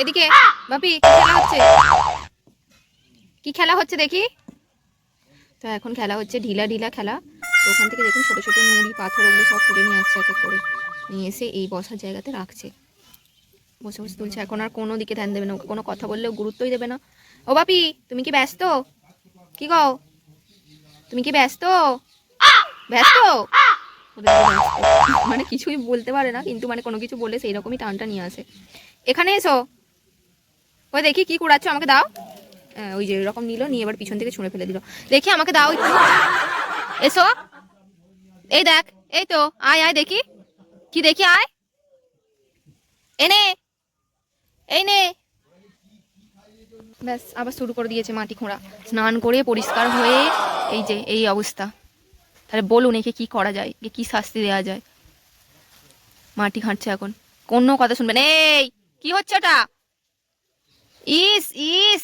এদিকে, বাপি খেলা হচ্ছে? কি খেলা হচ্ছে দেখি? তো এখন খেলা হচ্ছে ঢিলা ঢিলা খেলা। তো ওখান থেকে দেখুন ছোট ছোট নুড়ি, পাথর ওগুলো সব তুলে নিয়ে আসছে এক এক করে। নিয়ে এসে এই বসার জায়গাতে রাখছে। বসে বসে তুলছে। এখন আর কোনো দিকে ধ্যান দেবে না। ওকে কোনো কথা বললেও গুরুত্বই দেবে না। ও বাপি, তুমি কি ব্যস্ত? কি গো? তুমি কি ব্যস্ত? ব্যস্ত। মানে কিছুই বলতে পারে না, কিন্তু মানে কোনো কিছু বলে সেই রকমই টানটা নিয়ে আসে। এখানে এসো। ওই দেখি কি কুড়াচ্ছ, আমাকে দাও। ওই যে এরকম নিল, নিয়ে এবার পিছন থেকে ছুঁড়ে ফেলে দিল। দেখি আমাকে দাও এসো। এই দেখ, এই তো, আয় আয় দেখি। কি দেখি, আয়। এনে এই নে। ব্যাস, আবার শুরু করে দিয়েছে মাটি খোঁড়া। স্নান করে পরিষ্কার হয়ে এই যে, এই অবস্থা। তাহলে বলুন একে কি করা যায় কি শাস্তি দেওয়া যায়। মাটি ঘাঁটছে এখন। কোনো কথা শুনবেন। এই, কি হচ্ছে ওটা? ইস ইস।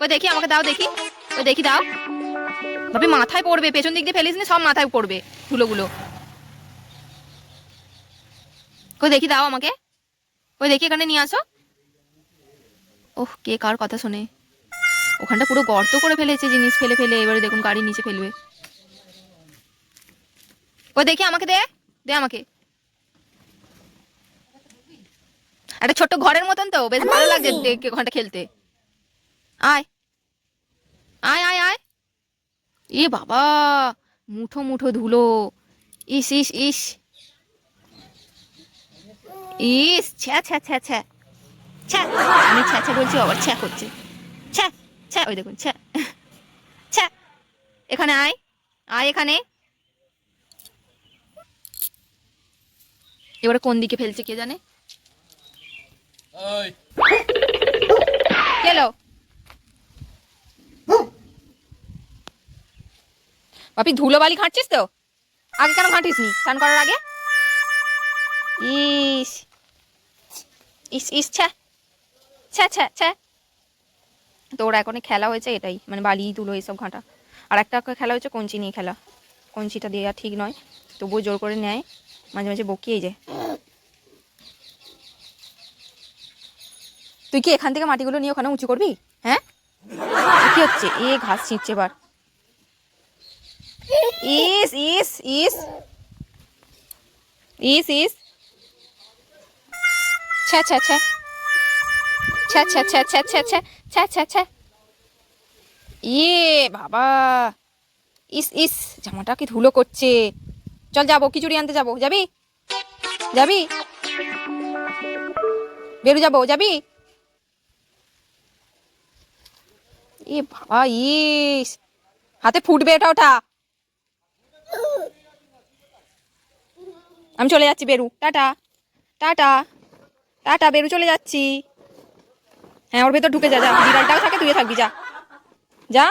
ওই দেখি, আমাকে দাও দেখি। ওই দেখি, দাও। ভাবি, মাথায় পড়বে, পেছন দিক দিয়ে ফেলিস সব মাথায় পড়বে ধুলোগুলো। ওই দেখি, দাও আমাকে। ওই দেখি, এখানে নিয়ে আসো। ওহ, কে কার কথা শোনে। ওখানটা পুরো গর্ত করে ফেলেছে, জিনিস ফেলে ফেলে। এবারে দেখুন গাড়ির নিচে ফেলবে। ওই দেখি, আমাকে দে। দে আমাকে। একটা ছোট্ট ঘরের মতন তো বেশ ভালো লাগছে ওখানটা খেলতে। আয়। আয় আয় আয়। এ বাবা মুঠো মুঠো ধুলো। ইস ইস ইস। ইস ছ্যা ছ্যা ছ্যা ছ্যা। ছ্যা। আমি ছ্যা ছ্যা বলছি আবার ছ্যা করছে। ছ্যা ছ্যা। ওই দেখুন ছ্যা। ছ্যা। এখানে আয়। আয় এখানে। এবারে কোন দিকে ফেলছে কে জানে? গেলো বাপি ধুলো বালি ঘাঁটছিস তো? আগে কেন ঘাঁটিস নি স্নান করার আগে? ইস। ইস ইস ছ্যা। ছ্যা ছ্যা ছ্যা। তো ওরা এখন খেলা হয়েছে এটাই মানে বালি তুলো এইসব ঘাঁটা। আর একটা খেলা হচ্ছে কঞ্চি নিয়ে খেলা। কঞ্চিটা দেওয়া ঠিক নয় তবুও জোর করে নেয় মাঝে মাঝে বকিয়ে যায়। তুই কি এখান থেকে মাটিগুলো নিয়ে ওখানে উঁচু করবি? হ্যাঁ? কি হচ্ছে? এ ঘাস ছিঁড়ছে এবার। ইস ইস ইস। ইস ইস। ছ্যা ছ্যা ছ্যা। ইয়ে বাবা। ইস ইস, জামাটা কি ধুলো করছে। চল যাব, খিচুড়ি আনতে যাব। যাবি? যাবি? বেরু যাব, যাবি? এ বাবা ইস হাতে ফুটবে এটা ওটা। আমি চলে যাচ্ছি, বেরু। টাটা। টাটা। টাটা, বেরু, চলে যাচ্ছি। হ্যাঁ ওর ভেতর ঢুকে যা যা। বিড়ালটাও থাকে, তুইও থাকবি, যা। যা।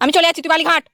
আমি চলে যাচ্ছি, তুই বালিঘাট।